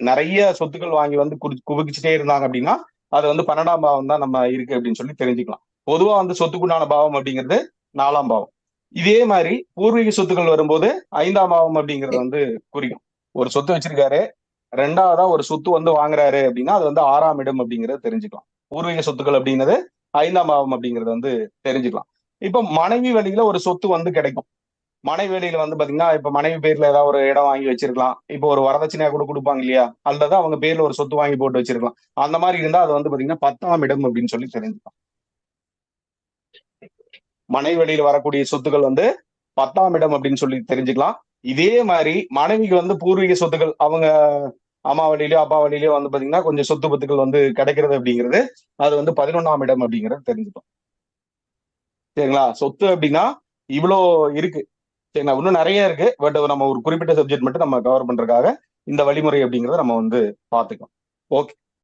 நிறைய சொத்துக்கள் வாங்கி வந்து குறி குவிச்சுட்டே இருந்தாங்க அப்படின்னா அது வந்து பன்னெண்டாம் பாவம் தான் நம்ம இருக்கு அப்படின்னு சொல்லி தெரிஞ்சுக்கலாம். பொதுவா வந்து சொத்துக்குண்டான பாவம் அப்படிங்கிறது நாலாம் பாவம். இதே மாதிரி பூர்வீக சொத்துக்கள் வரும்போது ஐந்தாம் பாவம் அப்படிங்கறது வந்து குறிக்கும். ஒரு சொத்து வச்சிருக்காரு ரெண்டாவதா ஒரு சொத்து வந்து வாங்குறாரு அப்படின்னா அது வந்து ஆறாம் இடம் அப்படிங்கறத தெரிஞ்சுக்கலாம். பூர்வீக சொத்துக்கள் அப்படிங்கிறது ஐந்தாம் பாவம் அப்படிங்கறது வந்து தெரிஞ்சுக்கலாம். இப்ப மனைவி வழியில ஒரு சொத்து வந்து கிடைக்கும். மனைவி வந்து பாத்தீங்கன்னா இப்ப மனைவி பேர்ல ஏதாவது ஒரு இடம் வாங்கி வச்சிருக்கலாம். இப்போ ஒரு வரதட்சணையா கூட கொடுப்பாங்க இல்லையா? அல்லது அவங்க பேர்ல ஒரு சொத்து வாங்கி போட்டு வச்சிருக்கலாம். அந்த மாதிரி இருந்தா அது வந்து பாத்தீங்கன்னா பத்தாம் இடம் அப்படின்னு சொல்லி தெரிஞ்சுக்கலாம். மனைவி வரக்கூடிய சொத்துக்கள் வந்து பத்தாம் இடம் அப்படின்னு சொல்லி தெரிஞ்சுக்கலாம். இதே மாதிரி மனைவிக்கு வந்து பூர்வீக சொத்துக்கள் அவங்க அம்மா வழியிலயோ அப்பா வழியிலயோ வந்து பாத்தீங்கன்னா கொஞ்சம் சொத்து பத்துக்கள் வந்து கிடைக்கிறது அப்படிங்கிறது அது வந்து பதினொன்னாம் இடம் அப்படிங்கறது தெரிஞ்சுக்கலாம். சரிங்களா? சொத்து அப்படின்னா இவ்வளோ இருக்கு. சரிங்களா? இன்னும் நிறைய இருக்கு. பட் நம்ம ஒரு குறிப்பிட்ட சப்ஜெக்ட் மட்டும் நம்ம கவர் பண்றதுக்காக இந்த வழிமுறை அப்படிங்கறத நம்ம வந்து பார்த்துக்கலாம். ஓகே